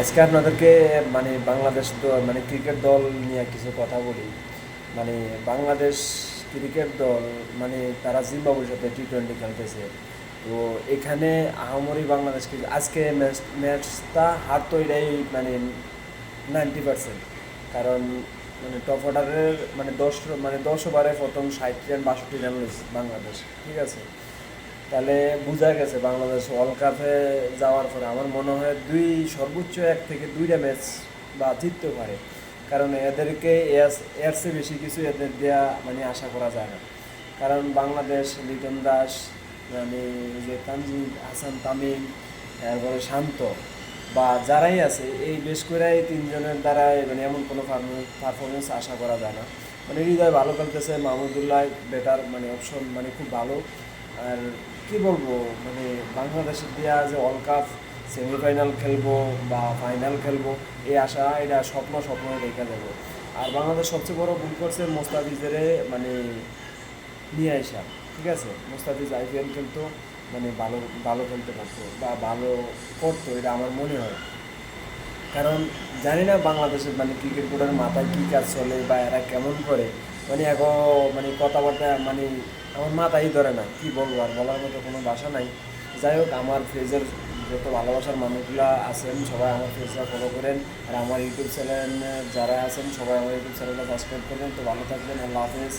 আজকে আপনাদেরকে মানে বাংলাদেশ মানে ক্রিকেট দল নিয়ে কিছু কথা বলি। মানে বাংলাদেশ ক্রিকেট দল মানে তারা জিম্বাবুর সাথে টি টোয়েন্টি খেলতেছে। তো এখানে আহামরি বাংলাদেশ ক্রিকেট, আজকে ম্যাচ, ম্যাচটা হার তো এটাই মানে নাইনটি পার্সেন্ট কারণ মানে টপ অর্ডারের মানে দশ মানে দশ ওভারে প্রথম ষাট রান, বাষট্টি রান বাংলাদেশ, ঠিক আছে? তাহলে বোঝা গেছে বাংলাদেশ ওয়ার্ল্ড কাপে যাওয়ার পরে আমার মনে হয় দুই, সর্বোচ্চ এক থেকে দুইটা ম্যাচ বা জিততে পারে। কারণ এদেরকে এর- চেয়ে বেশি কিছু এদের দেয়া মানে আশা করা যায় না। কারণ বাংলাদেশ, লিটন দাস মানে যে তানজিদ হাসান তামিম তারপরে শান্ত বা যারাই আছে, এই বেশ করে এই তিনজনের দ্বারা মানে এমন কোনো পারফরমেন্স আশা করা যায় না। মানে হৃদয় ভালো খেলতেছে মাহমুদুল্লাহ বেটার মানে অপশন মানে খুব ভালো। আর কি বলব? মানে বাংলাদেশের দেওয়া যে ওয়ার্ল্ড কাপ সেমিফাইনাল খেলব বা ফাইনাল খেলব, এই আশা, এটা স্বপ্ন স্বপ্ন রেখে দেবো আর বাংলাদেশ সবচেয়ে বড় ভুল করছে মোস্তাফিজের মানে নিয়ে আসা ঠিক আছে? মোস্তাফিজ আইপিএল খেলতো মানে ভালো ভালো খেলতে পারতো, বা ভালো করতো, এটা আমার মনে হয়। কারণ জানি না বাংলাদেশের মানে ক্রিকেট বোর্ডের মাথায় কী কাজ চলে বা এরা কেমন করে মানে এখন মানে কথাবার্তা মানে আমার মাথায় ধরে না, কি বলব আর বলার মতো কোনো ভাষা নাই। যাই হোক, আমার ফেজের যত ভালোবাসার মানুষগুলো আছেন, সবাই আমার ফেসবুক ফলো করেন। আর আমার ইউটিউব চ্যানেল, যারা আছেন, সবাই আমার ইউটিউব চ্যানেলটা সাবস্ক্রাইব করেন। তো ভালো থাকবেন, আল্লাহ হাফেজ।